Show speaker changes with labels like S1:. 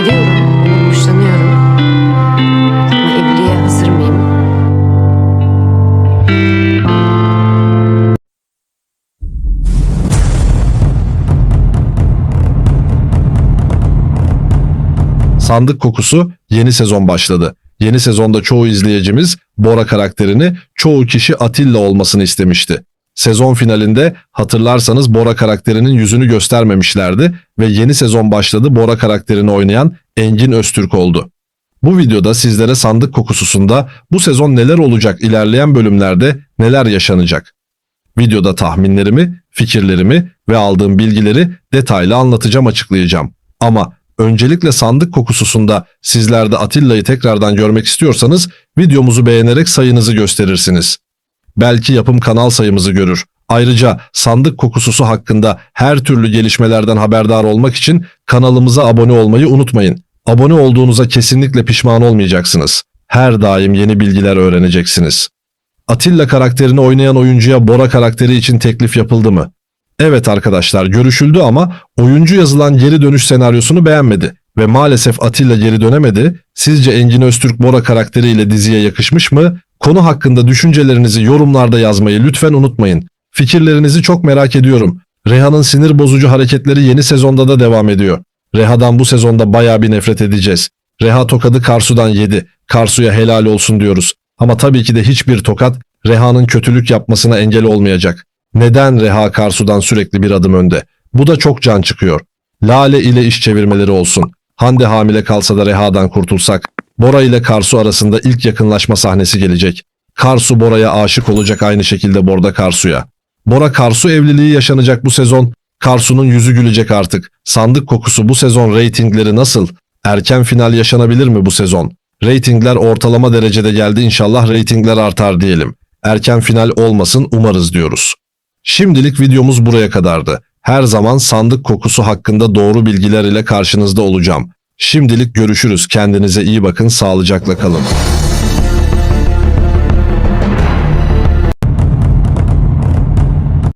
S1: Seviyorum, hoşlanıyorum. Ama evliliğe hazır mıyım?
S2: Sandık kokusu yeni sezon başladı. Yeni sezonda çoğu izleyicimiz Bora karakterini çoğu kişi Atilla olmasını istemişti. Sezon finalinde hatırlarsanız Bora karakterinin yüzünü göstermemişlerdi ve yeni sezon başladı Bora karakterini oynayan Engin Öztürk oldu. Bu videoda sizlere sandık kokusunda bu sezon neler olacak ilerleyen bölümlerde neler yaşanacak. Videoda tahminlerimi, fikirlerimi ve aldığım bilgileri detaylı anlatacağım açıklayacağım. Ama öncelikle sandık kokusunda sizler de Atilla'yı tekrardan görmek istiyorsanız videomuzu beğenerek sayınızı gösterirsiniz. Belki yapım kanal sayımızı görür. Ayrıca sandık kokususu hakkında her türlü gelişmelerden haberdar olmak için kanalımıza abone olmayı unutmayın. Abone olduğunuza kesinlikle pişman olmayacaksınız. Her daim yeni bilgiler öğreneceksiniz. Atilla karakterini oynayan oyuncuya Bora karakteri için teklif yapıldı mı? Evet arkadaşlar görüşüldü ama oyuncu yazılan geri dönüş senaryosunu beğenmedi ve maalesef Atilla geri dönemedi. Sizce Engin Öztürk Bora karakteriyle diziye yakışmış mı? Konu hakkında düşüncelerinizi yorumlarda yazmayı lütfen unutmayın. Fikirlerinizi çok merak ediyorum. Reha'nın sinir bozucu hareketleri yeni sezonda da devam ediyor. Reha'dan bu sezonda bayağı bir nefret edeceğiz. Reha tokadı Karsu'dan yedi. Karsu'ya helal olsun diyoruz. Ama tabii ki de hiçbir tokat Reha'nın kötülük yapmasına engel olmayacak. Neden Reha Karsu'dan sürekli bir adım önde? Bu da çok can çıkıyor. Lale ile iş çevirmeleri olsun. Hande hamile kalsa da Reha'dan kurtulsak. Bora ile Karsu arasında ilk yakınlaşma sahnesi gelecek. Karsu Bora'ya aşık olacak aynı şekilde Borda Karsu'ya. Bora Karsu evliliği yaşanacak bu sezon. Karsu'nun yüzü gülecek artık. Sandık kokusu bu sezon reytingleri nasıl? Erken final yaşanabilir mi bu sezon? Reytingler ortalama derecede geldi inşallah reytingler artar diyelim. Erken final olmasın umarız diyoruz. Şimdilik videomuz buraya kadardı. Her zaman sandık kokusu hakkında doğru bilgiler ile karşınızda olacağım. Şimdilik görüşürüz. Kendinize iyi bakın, sağlıcakla kalın.